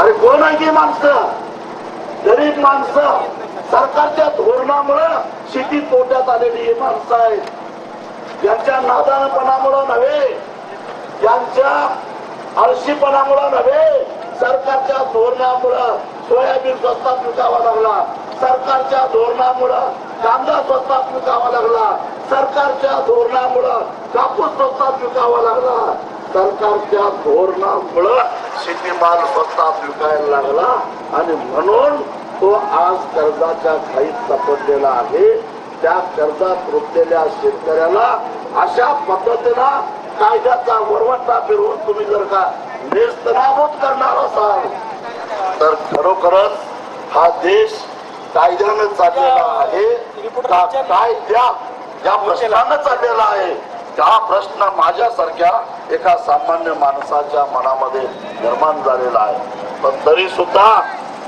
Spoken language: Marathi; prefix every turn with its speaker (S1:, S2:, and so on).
S1: अरे कोण आहे माणसं? गरीब माणसं. सरकारच्या धोरणामुळं शेती तोट्यात आलेली ही माणसं आहेत. ज्यांच्या नादानपणामुळं नव्हे ज्यांच्या आळशीपणामुळं नव्हे सरकारच्या धोरणामुळं सोयाबीन स्वस्तात विकावा लागला. सरकारच्या धोरणामुळं कांदा स्वस्तात विकावा लागला. सरकारच्या धोरणामुळं कापूस स्वस्तात विकावा लागला. सरकारच्या धोरणामुळं शेतीमाल स्वस्तात विकायला लागला आणि म्हणून तो आज कर्जाच्या खाईत सापडलेला आहे. त्या कर्जात रुतलेल्या शेतकऱ्याला अशा पद्धतीनं कायद्याचा वरवटा फिरवून तुम्ही जर का नेस्तनाबूत करणार असाल तर खरोखरच हा देश कायद्यानं चाललेला आहे. कायद्या या प्रश्नानं चाललेला आहे. हा प्रश्न माझ्यासारख्या एका सामान्य माणसाच्या मनामध्ये निर्माण झालेला आहे? पण तरी सुद्धा